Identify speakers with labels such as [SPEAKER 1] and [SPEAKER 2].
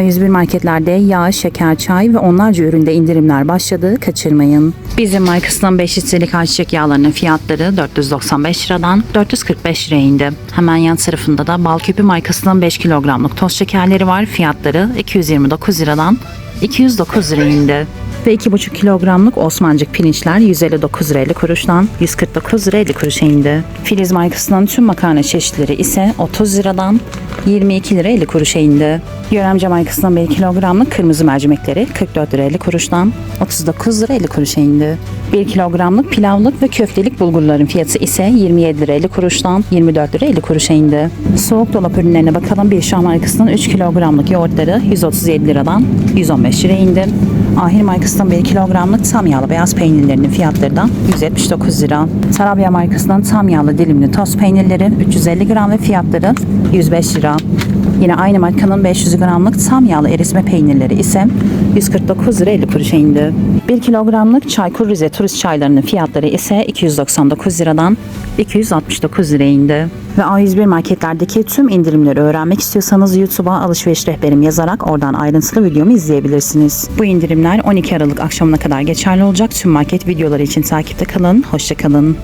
[SPEAKER 1] A101 marketlerde yağ, şeker, çay ve onlarca üründe indirimler başladı. Kaçırmayın. Bizim markasından 5 litrelik ayçiçek yağlarının fiyatları 495 liradan 445 liraya indi. Hemen yan tarafında da Balköpü markasından 5 kilogramlık toz şekerleri var. Fiyatları 229 liradan 209 liraya indi. Ve 2,5 kilogramlık Osmancık pirinçler 159 lira 50 kuruştan 149 lira 50 kuruşa indi. Filiz markasından tüm makarna çeşitleri ise 30 liradan 22 lira 50 kuruşa indi. Yöremce markasından 1 kilogramlık kırmızı mercimekleri 44 lira 50 kuruştan 39 lira 50 kuruşa indi. 1 kilogramlık pilavlık ve köftelik bulgurların fiyatı ise 27 lira 50 kuruştan 24 lira 50 kuruşa indi. Soğuk dolap ürünlerine bakalım. Bir Şah markasından 3 kilogramlık yoğurtları 137 liradan 115 liraya indi. Ahir markasından 1 kilogramlık tam yağlı beyaz peynirlerinin fiyatları da 179 lira. Tarabya markasından tam yağlı dilimli toz peynirleri 350 gram ve fiyatları 105 lira. Yine aynı markanın 500 gramlık tam yağlı eritme peynirleri ise 149 lira 50 kuruşa indi. 1 kilogramlık Çaykur Rize turist çaylarının fiyatları ise 299 liradan 269 liraya indi. Ve A101 marketlerdeki tüm indirimleri öğrenmek istiyorsanız YouTube'a alışveriş rehberim yazarak oradan ayrıntılı videomu izleyebilirsiniz. Bu indirimler 12 Aralık akşamına kadar geçerli olacak. Tüm market videoları için takipte kalın. Hoşçakalın.